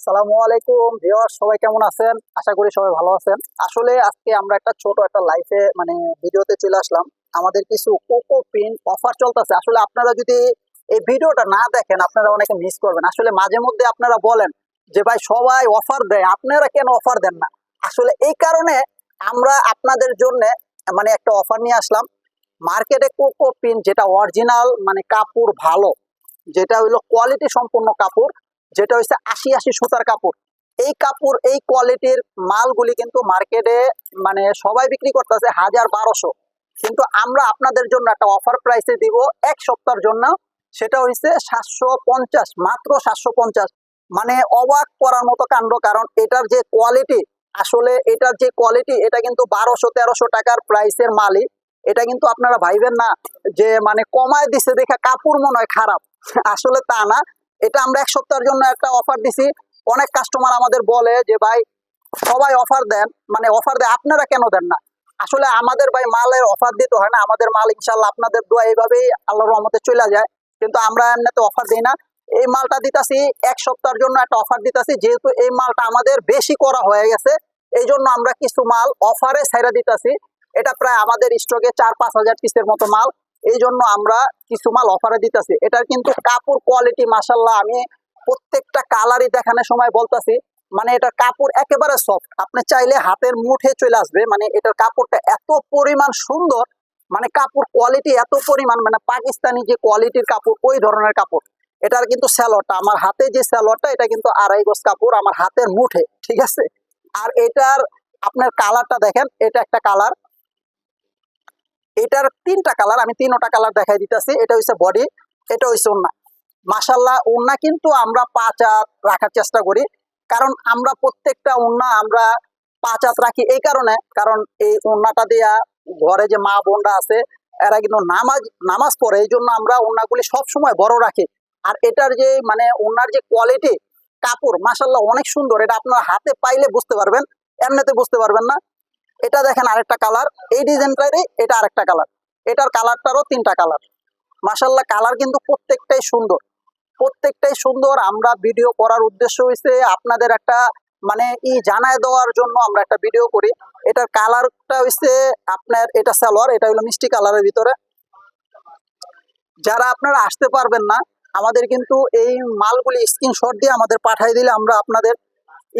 আসসালামু আলাইকুম। ভিউয়ার্স, সবাই কেমন আছেন? আশা করি সবাই ভালো আছেন। আসলে আজকে আমরা একটা ছোট একটা লাইফে মানে ভিডিওতে চলে আসলাম। আমাদের কিছু কোকো প্রিন্ট অফার চলতেছে। আসলে আপনারা যদি এই ভিডিওটা না দেখেন, আপনারা অনেকে মিস করবেন। আসলে মাঝে মধ্যে আপনারা বলেন যে, ভাই, সবাই অফার দেয়। আপনারা কেন অফার দেন না? আসলে এই কারণে আমরা আপনাদের জন্য মানে একটা অফার নিয়ে আসলাম। মার্কেটে কোকো প্রিন্ট যেটা অরিজিনাল মানে কাপড় ভালো, যেটা হইল কোয়ালিটি সম্পন্ন কাপড় যেটা হচ্ছে আশি আশি সুতার কাপড়। এই কাপড়, এই কোয়ালিটির মালগুলি কিন্তু মার্কেটে মানে সবাই বিক্রি করতেছে হাজার বারোশো। কিন্তু আমরা আপনাদের জন্য একটা অফার প্রাইসে দিব এক সপ্তাহের জন্য। সেটা হচ্ছে সাতশো পঞ্চাশ, মাত্র সাতশো পঞ্চাশ। মানে অবাক করার মতো কাণ্ড, কারণ এটার যে কোয়ালিটি আসলে এটার যে কোয়ালিটি এটা কিন্তু বারোশো, তেরোশো টাকার প্রাইসের মালই। এটা কিন্তু আপনারা ভাইবেন না যে মানে কমায় দিছে দেখে কাপড় মনে হয় খারাপ। আসলে তা না। এটা আমরা এক সপ্তাহের জন্য একটা অফার দিছি। অনেক কাস্টমার আমাদের বলে যে, ভাই, সবাই অফার দেন। মানে অফার দেয়, আপনারা কেন দেন না? আসলে আমাদের ভাই মালের অফার দিতে হয় না। আমাদের মাল ইনশাল্লাহ আপনাদের দোয়া এইভাবেই আল্লাহর রহমতে চলে যায়। কিন্তু আমরা এমনিতে অফার দিই না। এই মালটা দিতাছি, এক সপ্তাহের জন্য একটা অফার দিতাছি। যেহেতু এই মালটা আমাদের বেশি করা হয়ে গেছে এই জন্য আমরা কিছু মাল অফারে ছাইরা দিতাছি। এটা প্রায় আমাদের স্টকে চার পাঁচ হাজার পিসের মতো মাল। এই জন্য আমরা কিছু মাল অফারে দিতেছি। এটার কিন্তু কাপড় কোয়ালিটি মাসাল্লাহ আমি প্রত্যেকটা কালারই দেখানোর সময় বলতাছি মানে এটার কাপড় একেবারে সফট আপনি চাইলে হাতের মুঠে চলে আসবে মানে এটার কাপড়টা এত পরিমাণ সুন্দর মানে কাপড় কোয়ালিটি এত পরিমাণ মানে পাকিস্তানি যে কোয়ালিটির কাপড়, ওই ধরনের কাপড়। এটার কিন্তু স্যালোয়ারটা আমার হাতে যে স্যালোয়ারটা এটা কিন্তু আড়াই গজ কাপড় আমার হাতের মুঠে ঠিক আছে? আর এটার আপনার কালারটা দেখেন, এটা একটা কালার এটার তিনটা কালার আমি তিনটা কালার দেখাই দিতেছি। এটা হচ্ছে বডি এটা হচ্ছে ওন্না মাসাল্লাহ ওন্না কিন্তু আমরা পাঁচ হাত রাখার চেষ্টা করি। কারণ আমরা প্রত্যেকটা ওন্না আমরা পাঁচ হাত রাখি এই কারণে। কারণ এই ওন্নাটা দেয়া ঘরে যে মা বোনরা আছে, এরা কিন্তু নামাজ নামাজ পড়ে, এই জন্য আমরা ওন্নাগুলি সবসময় বড় রাখি। আর এটার যে মানে ওনার যে কোয়ালিটি কাপড় মাসাল্লাহ অনেক সুন্দর। এটা আপনার হাতে পাইলে বুঝতে পারবেন, এমনিতে বুঝতে পারবেন না। এটা দেখেন আরেকটা কালার। এই ডিজাইনটারই এটা আরেকটা কালার। এটার কালারটারও তিনটা কালার। মাসাল্লাহ কালার কিন্তু প্রত্যেকটাই সুন্দর। প্রত্যেকটাই সুন্দর। আমরা ভিডিও করার উদ্দেশ্য হয়েছে আপনাদের একটা মানে ই জানায় দেওয়ার জন্য আমরা একটা ভিডিও করি। এটার কালারটা হচ্ছে আপনার, এটা সালোয়ার, এটা হলো মিষ্টি কালারের ভিতরে। যারা আপনারা আসতে পারবেন না, আমাদের কিন্তু এই মালগুলি স্ক্রিনশট দিয়ে আমাদের পাঠিয়ে দিলে আমরা আপনাদের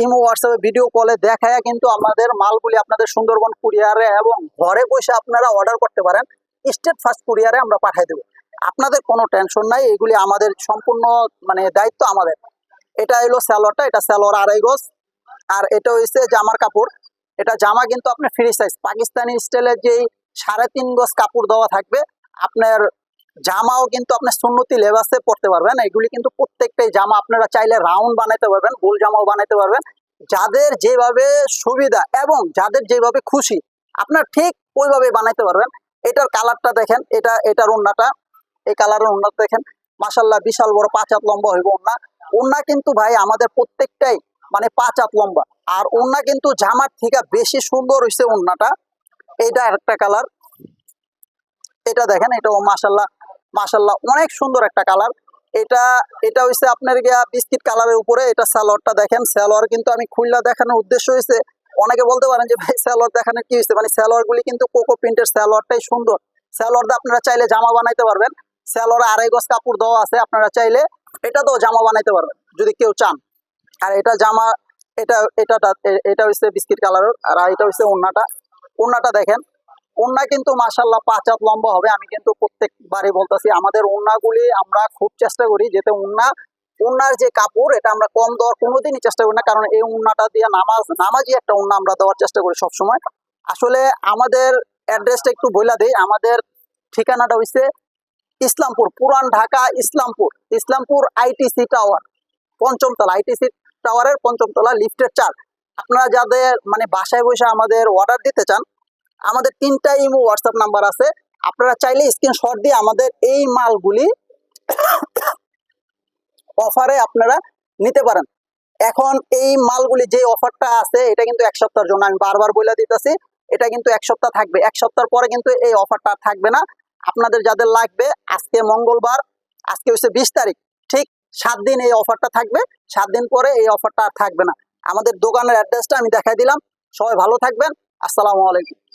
ইমো হোয়াটসঅ্যাপে ভিডিও কলে দেখায় কিন্তু আমাদের মালগুলি আপনাদের সুন্দরবন কুরিয়ারে এবং ঘরে বসে আপনারা অর্ডার করতে পারেন। স্টেট ফার্স্ট কুরিয়ারে আমরা পাঠিয়ে দেবো। আপনাদের কোনো টেনশন নাই, এগুলি আমাদের সম্পূর্ণ মানে দায়িত্ব আমাদের। এটা হলো স্যালোয়ারটা, এটা স্যালোয়ার আড়াই গজ। আর এটা হচ্ছে জামার কাপড়। এটা জামা কিন্তু আপনার ফ্রি সাইজ পাকিস্তানি স্টাইলের যেই সাড়ে তিন গজ কাপড় দেওয়া থাকবে, আপনার জামাও কিন্তু আপনার সুন্নতি লেবাসে পড়তে পারবেন। এগুলি কিন্তু প্রত্যেকটাই জামা আপনারা চাইলে রাউন্ড বানাইতে পারবেন, গোল জামাও বানাইতে পারবেন। যাদের যেভাবে সুবিধা এবং যাদের যেভাবে খুশি আপনার ঠিক ওইভাবে বানাইতে পারবেন। এটার কালারটা দেখেন, এটা, এটার ওন্নাটা এই কালারের ওন্নাটা দেখেন। মাসাল্লাহ বিশাল বড় পাঁচ হাত লম্বা হইব ওন্না ওন্না কিন্তু ভাই আমাদের প্রত্যেকটাই মানে পাঁচ হাত লম্বা। আর ওন্না কিন্তু জামার থেকে বেশি সুন্দর হয়েছে ওন্নাটা এইটা একটা কালার। এটা দেখেন, এটাও মাসাল্লাহ মাসাল্লাহ অনেক সুন্দর একটা কালার। এটা এটা হচ্ছে আপনার গিয়া বিস্কিট কালারের উপরে, এটা স্যালোয়ারটা দেখেন। স্যালোয়ার কিন্তু আমি খুললা দেখানোর উদ্দেশ্য হয়েছে অনেকে বলতে পারেন যে, ভাই, স্যালোয়ার দেখানোর কি হয়েছে মানে স্যালোয়ার গুলি কিন্তু কোকো প্রিন্টের স্যালোয়ারটাই সুন্দর। স্যালোয়ার দিয়ে আপনারা চাইলে জামা বানাইতে পারবেন। স্যালোয়ার আড়াই গজ কাপড় দেওয়া আছে, আপনারা চাইলে এটা তো জামা বানাইতে পারবেন, যদি কেউ চান। আর এটা জামা, এটা এটা এটা হচ্ছে বিস্কিট কালারের, আর এটা হচ্ছে ওন্নাটা ওন্নাটা দেখেন ওন্না কিন্তু মাসাল্লাহ পাঁচ হাত লম্বা হবে। আমি কিন্তু প্রত্যেকবারই বলতেছি, আমাদের ওন্নাগুলি আমরা খুব চেষ্টা করি যেতে ওন্না ওন্নার যে কাপড়, এটা আমরা কম দেওয়ার কোনোদিনই চেষ্টা করি না, কারণ এই উন্নাটা দিয়ে নামাজ নামাজি একটা উন্না আমরা দেওয়ার চেষ্টা করি সবসময়। আসলে আমাদের অ্যাড্রেসটা একটু বইলা দেই, আমাদের ঠিকানাটা হচ্ছে ইসলামপুর, পুরান ঢাকা, ইসলামপুর। ইসলামপুর আইটিসি টাওয়ার, পঞ্চমতলা, আইটিসি টাওয়ারের পঞ্চমতলা, লিফটের চার আপনারা যাদের মানে বাসায় বসে আমাদের অর্ডার দিতে চান আমাদের তিনটা ইমো হোয়াটসঅ্যাপ নাম্বার আছে। আপনারা চাইলে স্ক্রিনশট দিয়ে আমাদের এই মালগুলি অফারে আপনারা নিতে পারেন। এখন এই মালগুলি যে অফারটা আছে, এটা কিন্তু এক সপ্তাহের জন্য আমি বারবার বলে দিতেছি, এটা কিন্তু এক সপ্তাহ থাকবে। এক সপ্তাহ পরে কিন্তু এই অফারটা থাকবে না। আপনাদের যাদের লাগবে, আজকে মঙ্গলবার, আজকে হচ্ছে বিশ তারিখ, ঠিক সাত দিন এই অফারটা থাকবে, সাত দিন পরে এই অফারটা আর থাকবে না। আমাদের দোকানের অ্যাড্রেসটা আমি দেখাই দিলাম। সবাই ভালো থাকবেন। আসসালামু আলাইকুম।